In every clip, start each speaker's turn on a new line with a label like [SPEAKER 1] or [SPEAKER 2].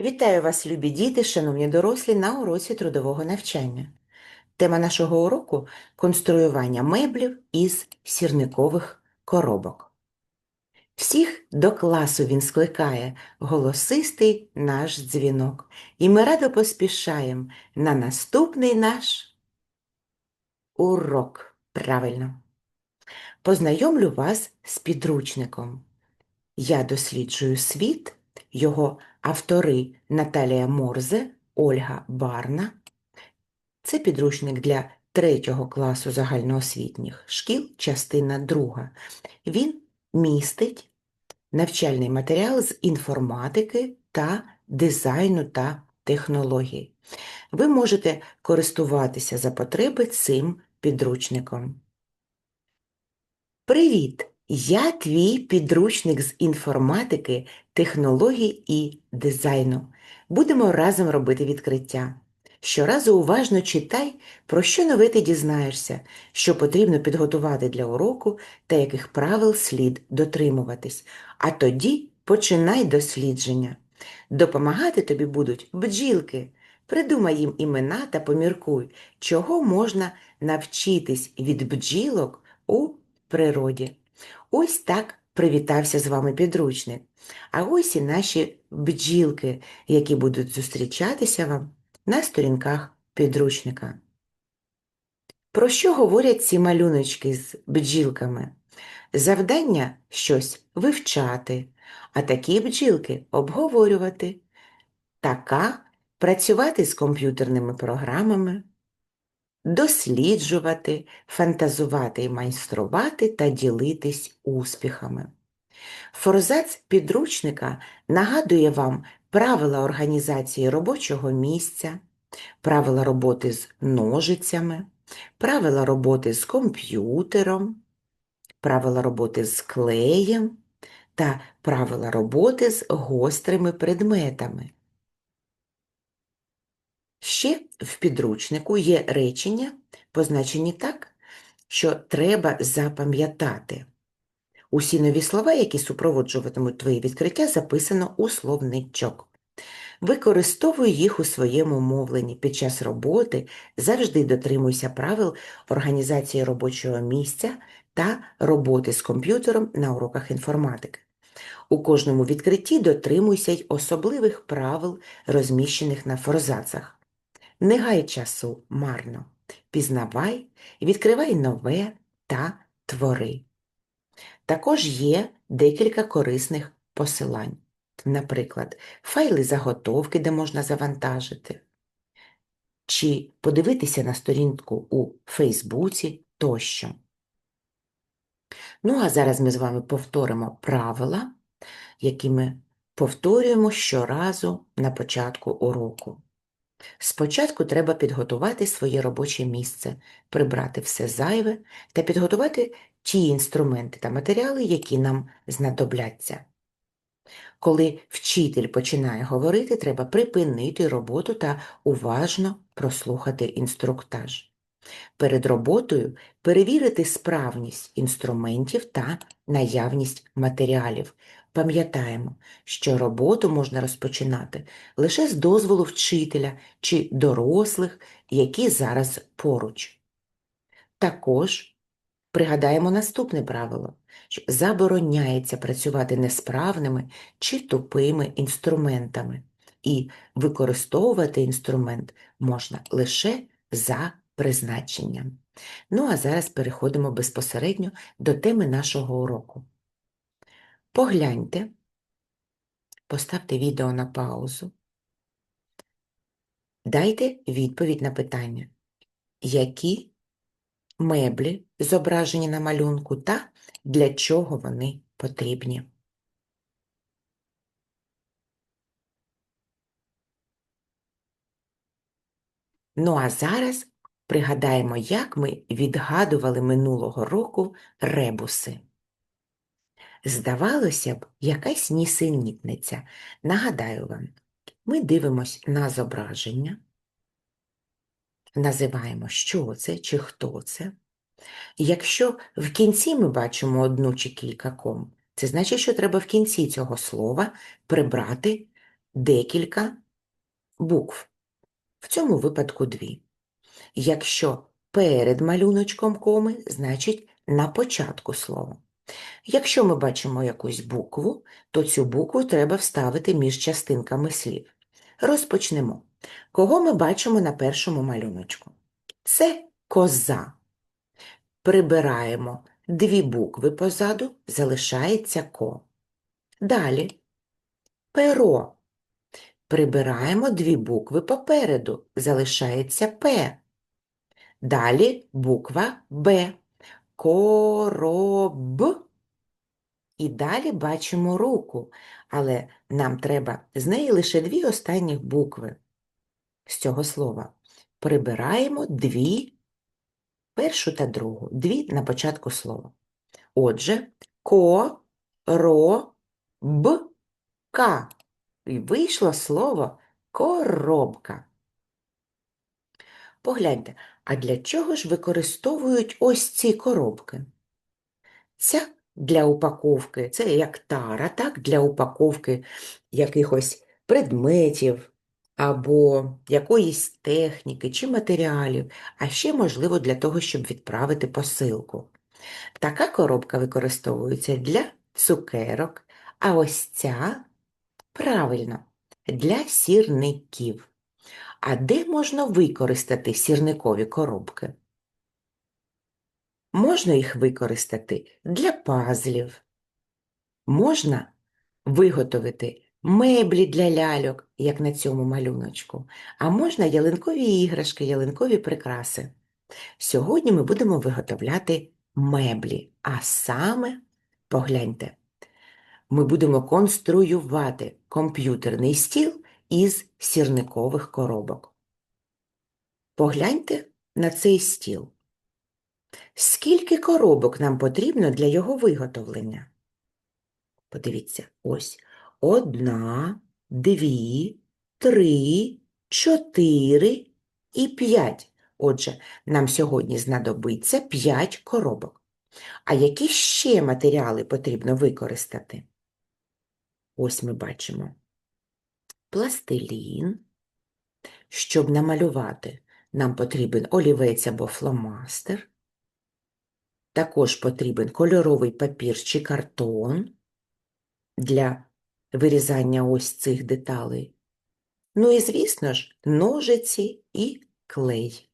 [SPEAKER 1] Вітаю вас, любі діти, шановні дорослі, на уроці трудового навчання. Тема нашого уроку конструювання меблів із сірникових коробок. Всіх до класу він скликає голосистий наш дзвінок, і ми радо поспішаємо на наступний наш урок. Правильно. Познайомлю вас з підручником. Я досліджую світ, його автори Наталія Морзе, Ольга Барна. Це підручник для третього класу загальноосвітніх шкіл, частина друга. Він містить навчальний матеріал з інформатики та дизайну та технологій. Ви можете користуватися за потреби цим підручником. Привіт! Я твій підручник з інформатики, технологій і дизайну. Будемо разом робити відкриття. Щоразу уважно читай, про що нове ти дізнаєшся, що потрібно підготувати для уроку та яких правил слід дотримуватись. А тоді починай дослідження. Допомагати тобі будуть бджілки. Придумай їм імена та поміркуй, чого можна навчитись від бджілок у природі. Ось так привітався з вами підручник. А ось і наші бджілки, які будуть зустрічатися вам на сторінках підручника. Про що говорять ці малюночки з бджілками? Завдання щось вивчати, а такі бджілки обговорювати. Така працювати з комп'ютерними програмами, досліджувати, фантазувати і майструвати та ділитись успіхами. Форзац підручника нагадує вам правила організації робочого місця, правила роботи з ножицями, правила роботи з комп'ютером, правила роботи з клеєм та правила роботи з гострими предметами. Ще в підручнику є речення, позначені так, що треба запам'ятати. Усі нові слова, які супроводжуватимуть твої відкриття, записано у словничок. Використовуй їх у своєму мовленні під час роботи, завжди дотримуйся правил організації робочого місця та роботи з комп'ютером на уроках інформатики. У кожному відкритті дотримуйся й особливих правил, розміщених на форзацах. Не гай часу марно, пізнавай, відкривай нове та твори. Також є декілька корисних посилань, наприклад, файли заготовки, де можна завантажити, чи подивитися на сторінку у Фейсбуці тощо. Ну, а зараз ми з вами повторимо правила, які ми повторюємо щоразу на початку уроку. Спочатку треба підготувати своє робоче місце, прибрати все зайве та підготувати ті інструменти та матеріали, які нам знадобляться. Коли вчитель починає говорити, треба припинити роботу та уважно прослухати інструктаж. Перед роботою перевірити справність інструментів та наявність матеріалів. Пам'ятаємо, що роботу можна розпочинати лише з дозволу вчителя чи дорослих, які зараз поруч. Також пригадаємо наступне правило, що забороняється працювати несправними чи тупими інструментами, і використовувати інструмент можна лише за призначенням. Ну а зараз переходимо безпосередньо до теми нашого уроку. Погляньте, поставте відео на паузу. Дайте відповідь на питання, які меблі зображені на малюнку та для чого вони потрібні. Ну а зараз пригадаємо, як ми відгадували минулого року ребуси. Здавалося б, якась нісенітниця. Нагадаю вам, ми дивимось на зображення, називаємо, що це чи хто це. Якщо в кінці ми бачимо одну чи кілька ком, це значить, що треба в кінці цього слова прибрати декілька букв. В цьому випадку дві. Якщо перед малюночком коми, значить на початку слова. Якщо ми бачимо якусь букву, то цю букву треба вставити між частинками слів. Розпочнемо. Кого ми бачимо на першому малюночку? Це коза. Прибираємо дві букви позаду, залишається ко. Далі перо. Прибираємо дві букви попереду, залишається П. Далі буква Б. Короб. І далі бачимо руку, але нам треба з неї лише дві останніх букви з цього слова. Прибираємо дві, першу та другу, дві на початку слова. Отже, ко, ро, б, ка. І вийшло слово коробка. Погляньте, а для чого ж використовують ось ці коробки? Ця для упаковки, це як тара, так, для упаковки якихось предметів або якоїсь техніки чи матеріалів, а ще, можливо, для того, щоб відправити посилку. Така коробка використовується для цукерок, а ось ця, правильно, для сірників. А де можна використати сірникові коробки? Можна їх використати для пазлів. Можна виготовити меблі для ляльок, як на цьому малюночку, а можна ялинкові іграшки, ялинкові прикраси. Сьогодні ми будемо виготовляти меблі, а саме, погляньте, ми будемо конструювати комп'ютерний стіл із сірникових коробок. Погляньте на цей стіл. Скільки коробок нам потрібно для його виготовлення? Подивіться, ось одна, дві, три, чотири і п'ять. Отже, нам сьогодні знадобиться п'ять коробок. А які ще матеріали потрібно використати? Ось ми бачимо пластилін. Щоб намалювати, нам потрібен олівець або фломастер. Також потрібен кольоровий папір чи картон для вирізання ось цих деталей. Ну і, звісно ж, ножиці і клей.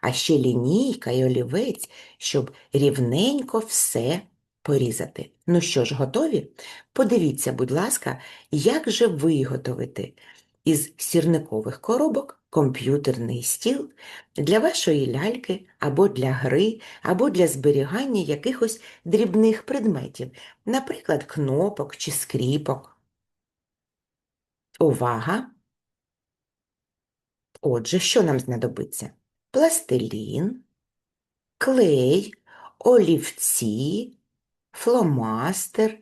[SPEAKER 1] А ще лінійка і олівець, щоб рівненько все порізати. Ну що ж, готові? Подивіться, будь ласка, як же виготовити із сірникових коробок комп'ютерний стіл для вашої ляльки або для гри, або для зберігання якихось дрібних предметів, наприклад, кнопок чи скріпок. Увага! Отже, що нам знадобиться? Пластилін, клей, олівці, фломастер,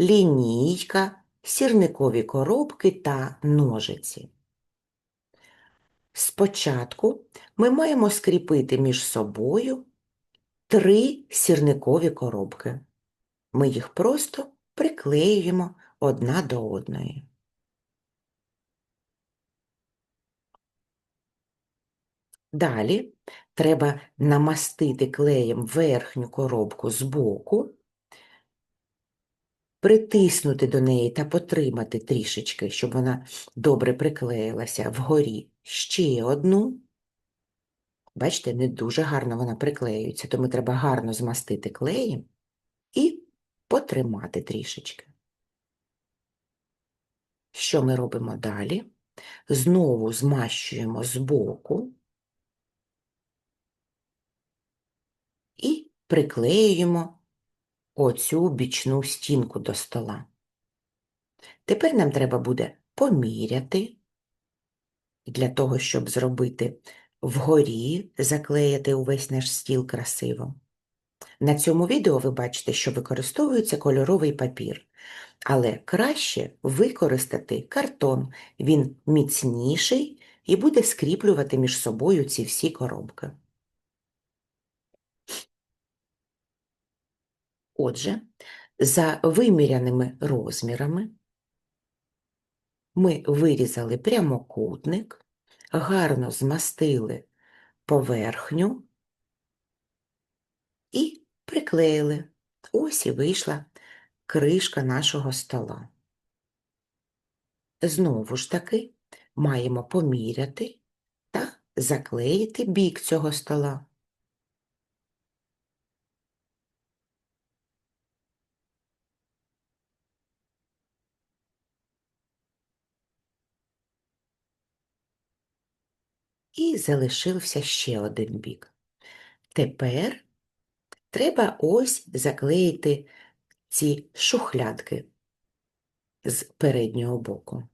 [SPEAKER 1] лінійка, сірникові коробки та ножиці. Спочатку ми маємо скріпити між собою три сірникові коробки. Ми їх просто приклеюємо одна до одної. Далі треба намастити клеєм верхню коробку збоку, притиснути до неї та потримати трішечки, щоб вона добре приклеїлася вгорі ще одну. Бачите, не дуже гарно вона приклеюється, тому треба гарно змастити клеєм і потримати трішечки. Що ми робимо далі? Знову змащуємо збоку і приклеюємо оцю бічну стінку до стола. Тепер нам треба буде поміряти, для того, щоб зробити вгорі, заклеїти увесь наш стіл красиво. На цьому відео ви бачите, що використовується кольоровий папір, але краще використати картон, він міцніший і буде скріплювати між собою ці всі коробки. Отже, за виміряними розмірами Ми вирізали прямокутник, гарно змастили поверхню і приклеїли. Ось і вийшла кришка нашого стола. Знову ж таки маємо поміряти та заклеїти бік цього стола. І залишився ще один бік. Тепер треба ось заклеїти ці шухлядки з переднього боку.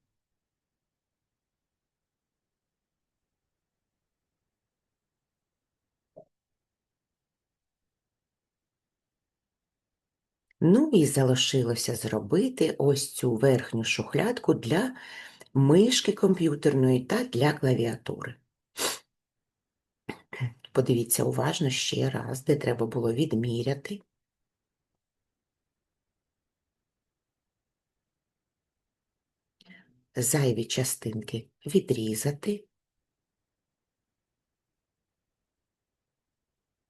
[SPEAKER 1] Ну і залишилося зробити ось цю верхню шухлядку для мишки комп'ютерної та для клавіатури. Подивіться уважно ще раз, де треба було відміряти. Зайві частинки відрізати.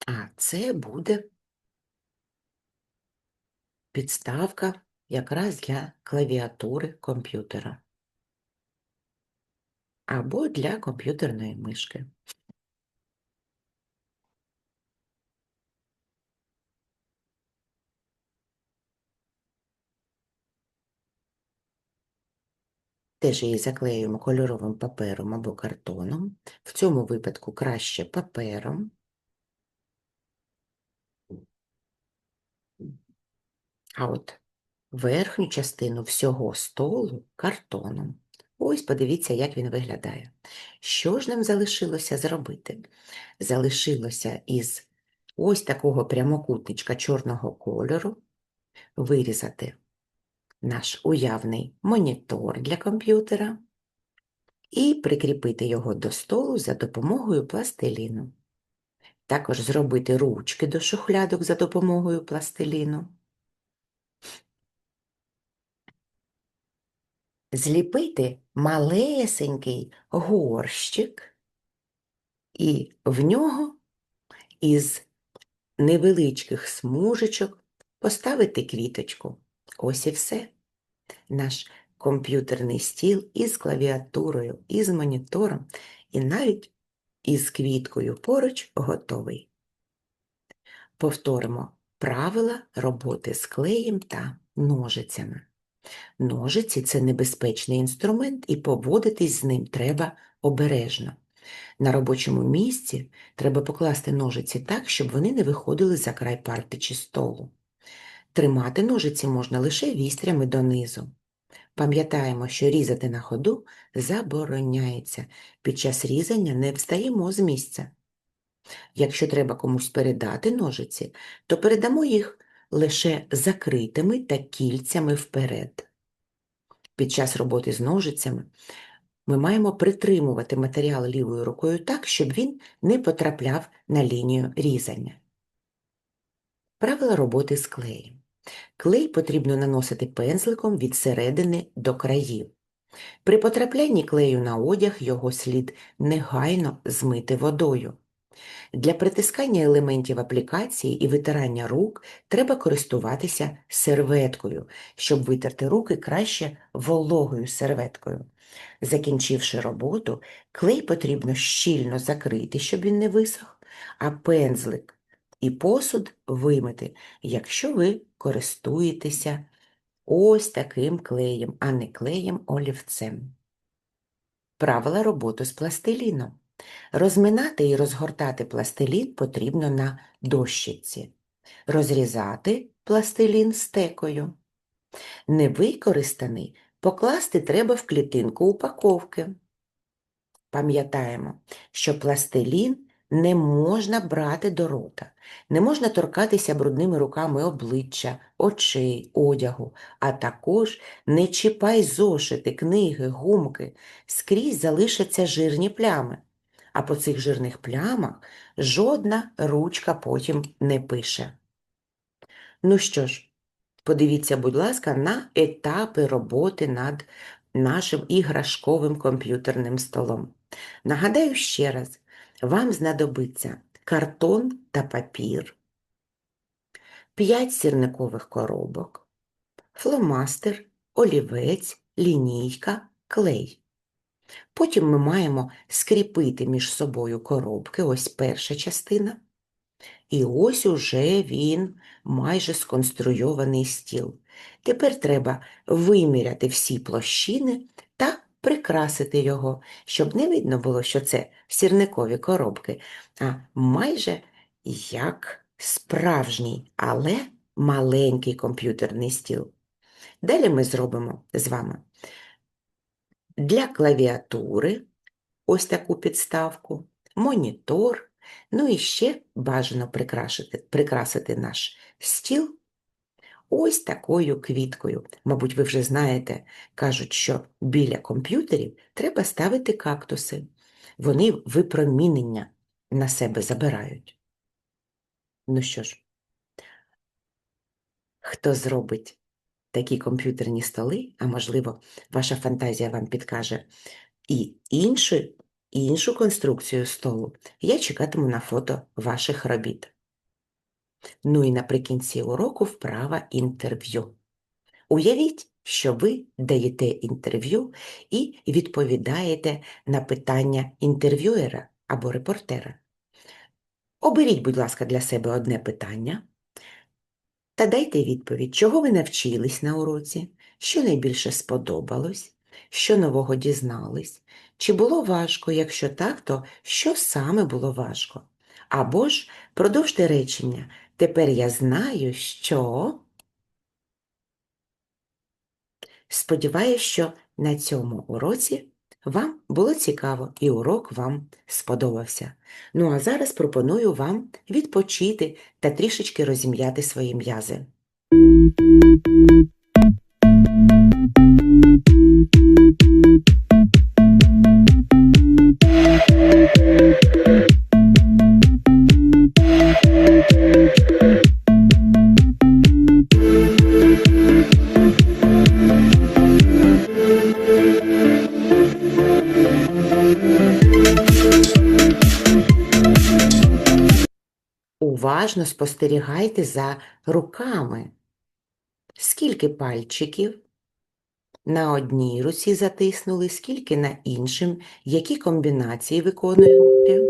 [SPEAKER 1] А це буде підставка якраз для клавіатури комп'ютера або для комп'ютерної мишки. Теж її заклеюємо кольоровим папером або картоном. В цьому випадку краще папером. А от верхню частину всього столу картоном. Ось подивіться, як він виглядає. Що ж нам залишилося зробити? Залишилося із ось такого прямокутничка чорного кольору вирізати наш уявний монітор для комп'ютера і прикріпити його до столу за допомогою пластиліну. Також зробити ручки до шухлядок за допомогою пластиліну. Зліпити малесенький горщик і в нього із невеличких смужечок поставити квіточку. Ось і все. Наш комп'ютерний стіл із клавіатурою, із монітором і навіть із квіткою поруч готовий. Повторимо правила роботи з клеєм та ножицями. Ножиці це небезпечний інструмент, і поводитись з ним треба обережно. На робочому місці треба покласти ножиці так, щоб вони не виходили за край парти чи столу. Тримати ножиці можна лише вістрями донизу. Пам'ятаємо, що різати на ходу забороняється. Під час різання не встаємо з місця. Якщо треба комусь передати ножиці, то передамо їх лише закритими та кільцями вперед. Під час роботи з ножицями ми маємо притримувати матеріал лівою рукою так, щоб він не потрапляв на лінію різання. Правила роботи з клеєм. Клей потрібно наносити пензликом від середини до країв. При потраплянні клею на одяг його слід негайно змити водою. Для притискання елементів аплікації і витирання рук треба користуватися серветкою, щоб витерти руки краще вологою серветкою. Закінчивши роботу, клей потрібно щільно закрити, щоб він не висох, а пензлик і посуд вимити, якщо ви користуєтеся ось таким клеєм, а не клеєм олівцем. Правила роботи з пластиліном. Розминати і розгортати пластилін потрібно на дощиці. Розрізати пластилін стекою. Невикористаний покласти треба в клітинку упаковки. Пам'ятаємо, що пластилін не можна брати до рота, не можна торкатися брудними руками обличчя, очей, одягу, а також не чіпай зошити, книги, гумки, скрізь залишаться жирні плями, а по цих жирних плямах жодна ручка потім не пише. Ну що ж, подивіться, будь ласка, на етапи роботи над нашим іграшковим комп'ютерним столом. Нагадаю ще раз, вам знадобиться картон та папір, 5 сірникових коробок, фломастер, олівець, лінійка, клей. Потім ми маємо скріпити між собою коробки, ось перша частина. І ось уже він майже сконструйований стіл. Тепер треба виміряти всі площини прикрасити його, щоб не видно було, що це сірникові коробки, а майже як справжній, але маленький комп'ютерний стіл. Далі ми зробимо з вами для клавіатури ось таку підставку, монітор, ну і ще бажано прикрасити, прикрасити наш стіл ось такою квіткою. Мабуть, ви вже знаєте, кажуть, що біля комп'ютерів треба ставити кактуси. Вони випромінення на себе забирають. Ну що ж, хто зробить такі комп'ютерні столи, а можливо, ваша фантазія вам підкаже і іншу, іншу конструкцію столу, я чекатиму на фото ваших робіт. Ну і наприкінці уроку вправа інтерв'ю. Уявіть, що ви даєте інтерв'ю і відповідаєте на питання інтерв'юера або репортера. Оберіть, будь ласка, для себе одне питання та дайте відповідь, чого ви навчились на уроці, що найбільше сподобалось, що нового дізнались, чи було важко, якщо так, то що саме було важко? Або ж продовжте речення Тепер я знаю, що. Сподіваюсь, що на цьому уроці вам було цікаво і урок вам сподобався. Ну а зараз пропоную вам відпочити та трішечки розім'яти свої м'язи. Уважно спостерігайте за руками. Скільки пальчиків на одній руці затиснули, скільки на іншим, які комбінації виконуєте.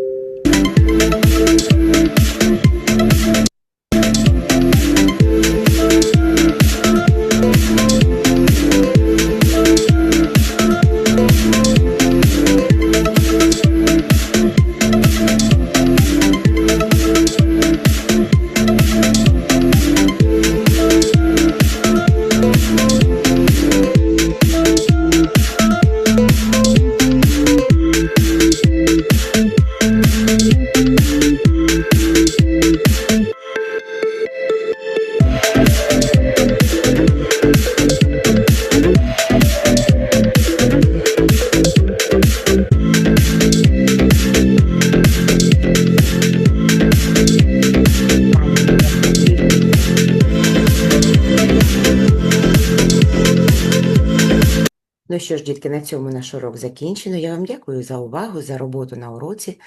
[SPEAKER 1] Дітки, на цьому наш урок закінчено. Я вам дякую за увагу, за роботу на уроці.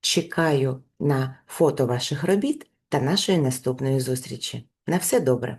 [SPEAKER 1] Чекаю на фото ваших робіт та нашої наступної зустрічі. На все добре!